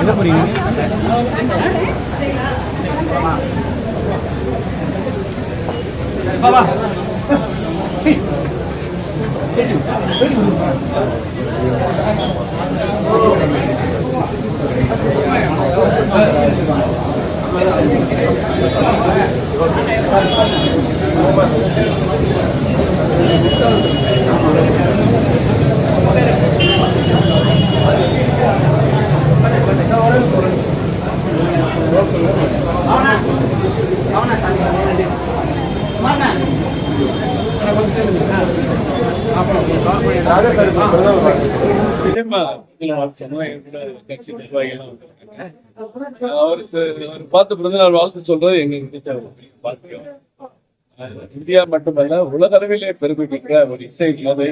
என்ன போறீங்க 爸爸，嘿，这就这就。Thank you. அவருக்கு அவர் பார்த்து பிறந்தநாள் வாழ்த்து சொல்றது எங்க பாக்கியம். இந்தியா மட்டுமல்ல உலக அளவிலே பெருமை பெற்ற ஒரு இசை மேதை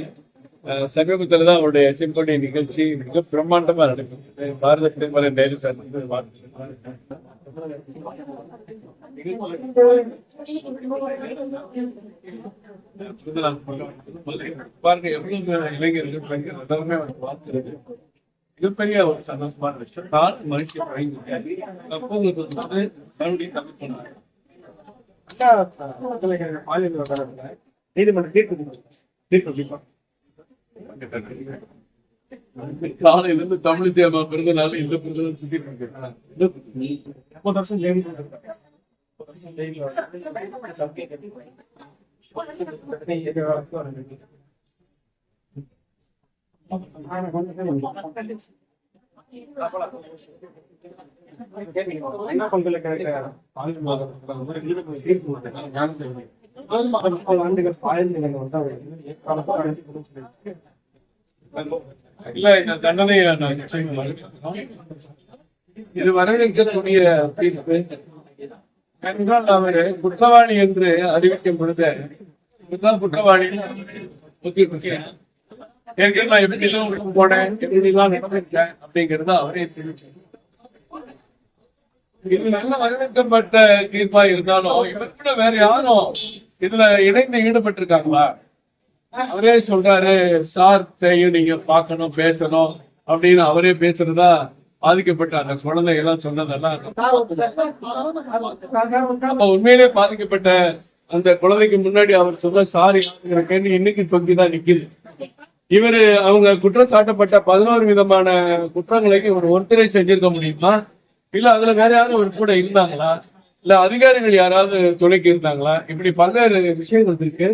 சமீபத்தில் தான் அவருடைய சிம்பொனி நிகழ்ச்சி மிக பிரம்மாண்டமா நடக்கும். பாரத பெருமலை நேரு பாருங்க எவ்வளவு இளைஞர்கள் எல்லாருமே வாழ்த்துறது. மிகப்பெரிய ஒரு சந்தோஷமான விஷயம். நான் மகிழ்ச்சி வழங்கி அப்போ உங்களுக்கு வந்து மறுபடியும் தமிழ் பண்ணாங்க. நீதிமன்ற தீர்ப்பு கொடுத்தது. தீர்ப்பு காலையில இருந்து தமிழ் சேமா பிறந்த நாள் இந்த பிறந்த சுத்திட்டு இருக்கேன் வருஷம் வருஷம் முப்பது ஆண்டுகள் வந்து அவர் இல்ல இந்த தண்டனையை நான் நிச்சயம் இது வரவேற்கக்கூடிய தீர்ப்பு. என்றால் அவர் குற்றவாளி என்று அறிவிக்கும் பொழுது இதுதான் குற்றவாளி. ஏற்கனவே நான் எப்படி போனேன் எப்படி அப்படிங்கறத அவரே தெரிவிச்சார் இது நல்ல வரவேற்கப்பட்ட தீர்ப்பா இருந்தாலும் இவர் கூட வேற யாரும் இதுல இணைந்து ஈடுபட்டிருக்காங்களா? அவரே சொல்றாரு சார் சார்த்தையும் நீங்க பாக்கணும் பேசணும் அப்படின்னு அவரே பேசுறதா பாதிக்கப்பட்ட அந்த குழந்தை எல்லாம் சொன்னதெல்லாம் உண்மையிலே பாதிக்கப்பட்ட அந்த குழந்தைக்கு முன்னாடி அவர் சொன்ன சாரி கேள்வி இன்னைக்கு தொங்கி தான் நிக்குது. இவரு அவங்க குற்றம் சாட்டப்பட்ட பதினோரு விதமான குற்றங்களுக்கு இவர் ஒருத்தரை செஞ்சிருக்க முடியுமா? இல்ல அதுல வேற யாரும் ஒரு கூட இருந்தாங்களா? இல்ல அதிகாரிகள் யாராவது துணைக்கு இருந்தாங்களா இப்படி பல்வேறு விஷயங்கள் இருக்கு.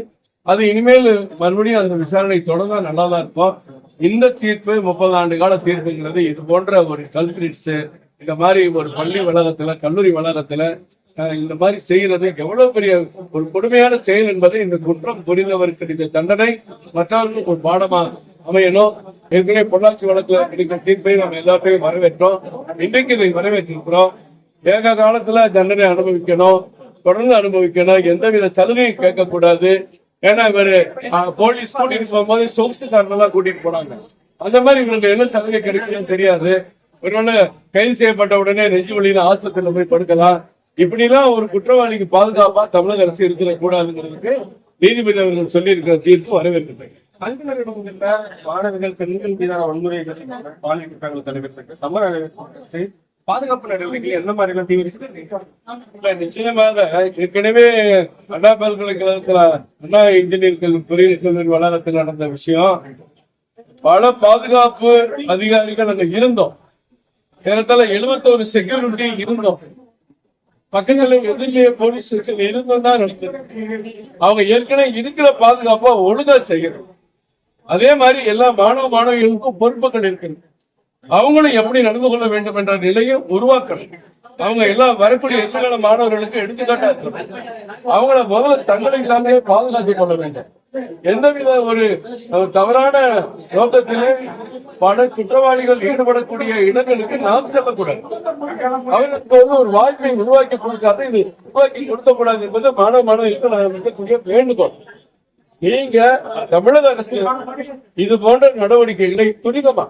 அது இனிமேல் மறுபடியும் அந்த விசாரணை தொடர்ந்தா நல்லா தான் இருக்கும். இந்த தீர்ப்பு முப்பது ஆண்டு கால தீர்ப்புங்கிறது இது போன்ற ஒரு கல்பிரிட்ஸ் இந்த மாதிரி ஒரு பள்ளி வளாகத்துல கல்லூரி வளாகத்துல இந்த மாதிரி செய்யறது எவ்வளவு பெரிய ஒரு கொடுமையான செயல் என்பதை இந்த குற்றம் புரிந்தவருக்கு இந்த தண்டனை மற்றவர்களுக்கு ஒரு பாடமா அமையணும். ஏற்கனவே பொள்ளாச்சி வழக்குல கிடைக்கும் தீர்ப்பை நம்ம எல்லாத்தையும் வரவேற்றோம். இன்றைக்கு இதை வரவேற்றிருக்கிறோம். ஏக காலத்துல தண்டனை அனுபவிக்கணும் தொடர்ந்து அனுபவிக்கணும் எந்தவித சலுகையும் கேட்கக்கூடாது. ஏன்னா இவரு போலீஸ் கூட்டிட்டு போகும்போது சொகுசுக்காரனெல்லாம் கூட்டிட்டு போனாங்க. அந்த மாதிரி இவருக்கு என்ன சலுகை கிடைக்குன்னு தெரியாது. ஒருவேளை கைது செய்யப்பட்ட உடனே நெஞ்சு வழியில ஆஸ்பத்திரியில போய் படுக்கலாம். இப்படி எல்லாம் ஒரு குற்றவாளிக்கு பாதுகாப்பா தமிழக அரசு இருக்கிற கூடாதுங்கிறதுக்கு நீதிபதி அவர்கள் சொல்லி இருக்கிற தீர்ப்பு வரவேற்கிறது கல்வி மாணவிகள் பெண்கள் மீதான வன்முறை பாலியல் குற்றங்கள் தலைவர்களுக்கு தமிழக பாதுகாப்பு நடவடிக்கைகள் எந்த மாதிரி எல்லாம் தீவிரிக்கிறது இல்ல, நிச்சயமாக ஏற்கனவே அண்ணா பல்கலைக்கழகத்துல அண்ணா இன்ஜினியர் கல்வி பொறியியல் கல்லூரி வளாகத்தில் நடந்த விஷயம். பல பாதுகாப்பு அதிகாரிகள் அங்க இருந்தோம். ஏறத்தாழ எழுபத்தோரு செக்யூரிட்டி இருந்தோம். பக்கத்துல எதிரிலேயே போலீஸ் ஸ்டேஷன் இருந்தும் தான் அவங்க ஏற்கனவே இருக்கிற பாதுகாப்பா ஒழுங்கா செய்யணும். அதே மாதிரி எல்லா மாணவ மாணவிகளுக்கும் பொறுப்புகள் இருக்குது அவங்களும் எப்படி நடந்து கொள்ள வேண்டும் என்ற நிலையை உருவாக்கணும். அவங்க எல்லாம் வரக்கூடிய எதிர்கால மாணவர்களுக்கு எடுத்துக்காட்டா இருக்கணும். அவங்கள முதல்ல தங்களை தாங்களே பாதுகாத்துக் கொள்ள வேண்டும். எந்தவித ஒரு ஒரு தவறான நோக்கத்திலே பல குற்றவாளிகள் ஈடுபடக்கூடிய இடங்களுக்கு நாம் செல்லக்கூடாது. அவர்களுக்கு வந்து ஒரு வாய்ப்பை உருவாக்கி கொடுக்காத இது உருவாக்கி கொடுக்கக்கூடாது என்பது மாணவ மாணவர்களுக்கு நான் இருக்கக்கூடிய வேண்டுகோள். நீங்க தமிழக அரசு இது போன்ற நடவடிக்கைகளை துரிதமா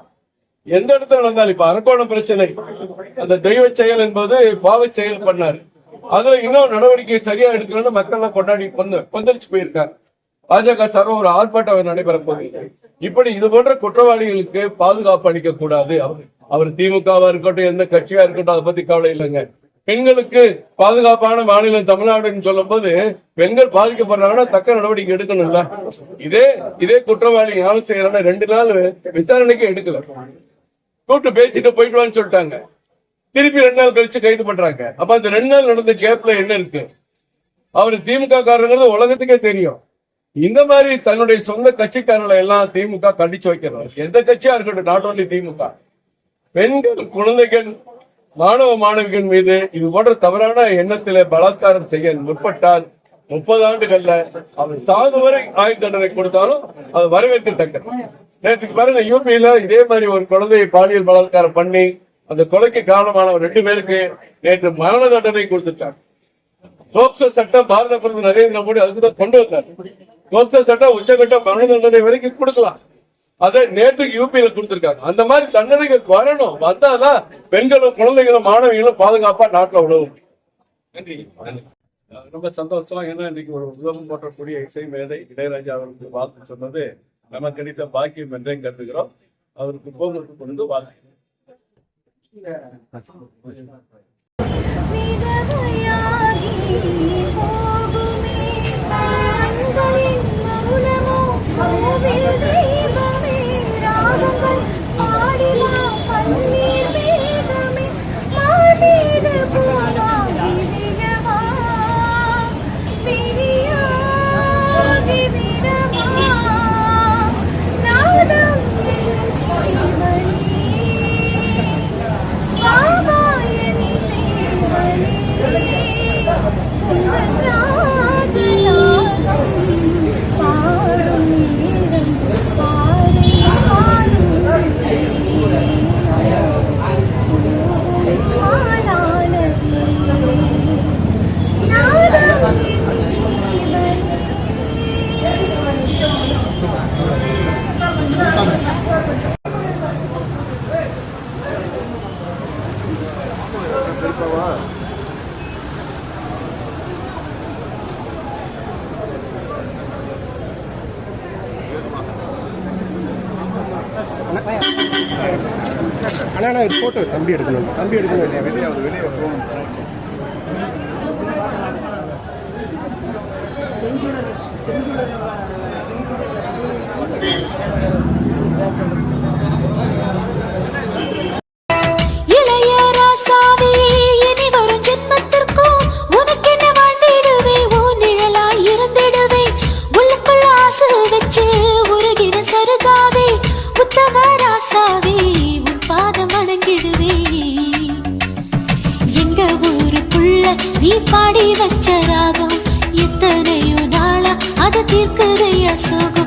எந்த இடத்துல நடந்தாலும் இப்ப அரக்கோணம் பிரச்சனை அந்த தெய்வ செயல் என்பது பாவ செயல் பண்ணாரு. அதுல இன்னும் நடவடிக்கை சரியா எடுக்கணும்னு மக்கள் எல்லாம் கொண்டாடி கொண்டு கொந்தளிச்சு போயிருக்காங்க. பாஜக சார்பாக ஒரு ஆர்ப்பாட்டம் நடைபெற போகுது. இப்படி இது போன்ற குற்றவாளிகளுக்கு பாதுகாப்பு அளிக்க கூடாது. அவர் அவர் திமுகவா இருக்கட்டும் எந்த கட்சியா இருக்கட்டும் அதை பத்தி கவலை இல்லைங்க. பெண்களுக்கு பாதுகாப்பான மாநிலம் தமிழ்நாடுன்னு சொல்லும் போது பெண்கள் பாதிக்கப்படுறாங்கன்னா தக்க நடவடிக்கை எடுக்கணும்ல. இதே இதே குற்றவாளி யாரும் செய்யறாங்க ரெண்டு நாள் விசாரணைக்கு எடுக்கல. கூப்பிட்டு பேசிட்டு போயிடுவான்னு சொல்லிட்டாங்க. திருப்பி ரெண்டு நாள் கழிச்சு கைது பண்றாங்க. அப்ப அந்த ரெண்டு நாள் நடந்த கேப்ல என்ன இருக்கு? அவர் திமுக காரங்கிறது உலகத்துக்கே தெரியும். இந்த மாதிரி தன்னுடைய சொந்த கட்சிக்காரர்களை எல்லாம் திமுக கண்டிச்சு வைக்கிறார் எந்த கட்சியா இருக்கட்டும் நாட் ஓன்லி திமுக. பெண்கள் குழந்தைகள் மாணவ மாணவிகள் மீது இது போன்ற தவறான எண்ணத்திலே பலாத்காரம் செய்ய முற்பட்டால் முப்பது ஆண்டுகள்ல அவர் சாது வரை ஆயுள் தண்டனை கொடுத்தாலும் அது வரவேற்கத்தக்கது. நேற்றுக்கு பாருங்க யூபியில இதே மாதிரி ஒரு குழந்தையை பாலியல் பலாத்காரம் பண்ணி அந்த கொலைக்கு காரணமான ரெண்டு பேருக்கு நேற்று மரண தண்டனை கொடுத்துட்டாங்க. போக்சோ சட்டம் பாரத பிரதமர் நரேந்திர மோடி அதுக்குதான் கொண்டு வந்தார். போக்சோ சட்டம் உச்சகட்ட மரண தண்டனை வரைக்கும் கொடுக்கலாம். அதை நேற்று யூபியில கொடுத்திருக்காங்க. அந்த மாதிரி தண்டனைகள் வரணும். வந்தாதான் பெண்களும் குழந்தைகளும் மாணவிகளும் பாதுகாப்பா நாட்டில் உழவு நன்றி. ரொம்ப சந்தோஷம். ஏன்னா இன்னைக்கு ஒரு உதவம் போற்றக்கூடிய இசை மேதை இளையராஜா அவருக்கு வாழ்த்து சொன்னது. நமக்கு கிடைத்த பாக்கியம் என்றே கருதுகிறோம். அவருக்கு போகிறது கொண்டு வாழ்க்கை போகுமே அண்ணா நான் ஒரு ஃபோட்டோ தம்பி எடுக்கணும். தம்பி எடுக்கணும். வெளியே அவர் வெளியே போகணும்